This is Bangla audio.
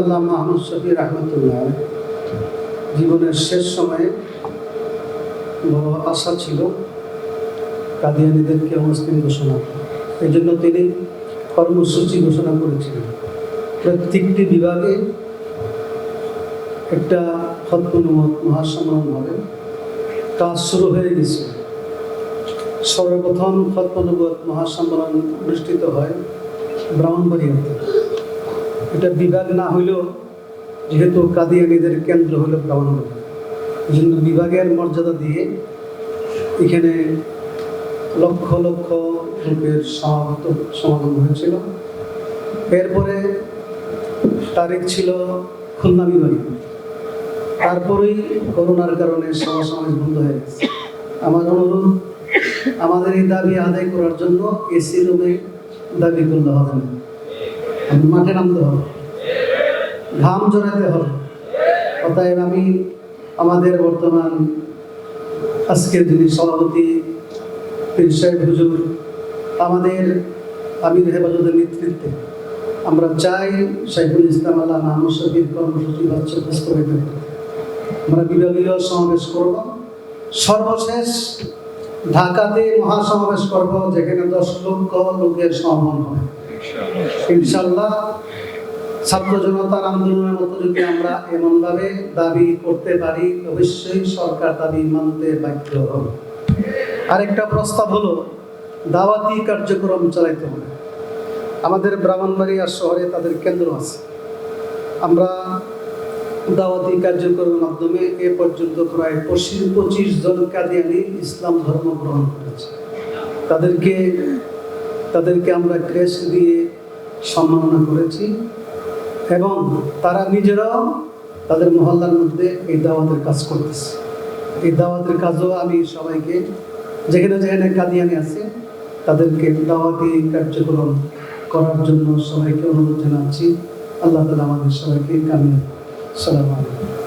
আল্লাহ মাহমুদ রহমতুল্লাহ জীবনের শেষ সময়ে বড় আশা ছিল কাদিয়ানিদেরকে মুসলিম ঘোষণা। এই জন্য তিনি কর্মসূচি ঘোষণা করেছিলেন। প্রত্যেকটি বিভাগে একটা খতমনুমত মহাসম্মেলন হবে। কাজ শুরু হয়ে গেছে। সর্বপ্রথম খতমনুবত মহাসম্মেলন অনুষ্ঠিত হয় ব্রাহ্মণবাড়িয়াতে। এটা বিভাগ না হইলেও যেহেতু কাদিয়ানিদের কেন্দ্র হলো ব্রাহ্মণবাড়ি এই জন্য বিভাগের মর্যাদা দিয়ে এখানে লক্ষ লক্ষ লোকের সমাগত সমাগম হয়েছিল। এরপরে তারিখ ছিল খুলনা বিভাগে। তারপরেই করোনার কারণে সভা সমাবেশ বন্ধ হয়ে গেছে। আমার অনুরোধ, আমাদের এই দাবি আদায় করার জন্য এসি রুমে দাবি করলে হবে না। মাঠে নামতে হবে। ঘাম জড়াতে হবে। অতএব আমি আমাদের বর্তমান আজকের যিনি সভাপতি হুজুর, আমাদের আমির হেফাজতের নেতৃত্বে আমরা চাই সাইফুল ইসলাম আল্লাহ শফির কর্মসূচি হচ্ছে বাস্তবায়িত করতে। আমরা বিভাগীয় সমাবেশ করব। সর্বশেষ ঢাকাতে মহাসমাবেশ করব, যেখানে দশ লক্ষ লোকের সমাগম হবে। ইনশাল্লাহ ছাত্র জনতার আন্দোলনের মতো যদি আমরা এমনভাবে দাবি করতে পারি, অবশ্যই সরকার দাবি মানতে বাধ্য হবে। আরেকটা প্রস্তাব হলো, দাওয়াতি কার্যক্রম চালাইতে হবে। আমাদের ব্রাহ্মণবাড়িয়া শহরে তাদের কেন্দ্র আছে। আমরা দাওয়াতি কার্যক্রমের মাধ্যমে এ পর্যন্ত প্রায় পঁচিশ পঁচিশ জন কাদিয়ানি ইসলাম ধর্ম গ্রহণ করেছে। তাদেরকে তাদেরকে আমরা ক্রেস্ট দিয়ে সম্মাননা করেছি এবং তারা নিজেরাও তাদের মহল্লার মধ্যে এই দাওয়াতের কাজ করতেছে। এই দাওয়াতের কাজও আমি সবাইকে যেখানে যেখানে কাদিয়ানি আছে, তাদেরকে দাওয়াতি কার্যক্রম করার জন্য সবাইকে অনুরোধ জানাচ্ছি। আল্লাহ তালা আমাদের সবাইকে কামিয়ে সালাম আলাইকুম।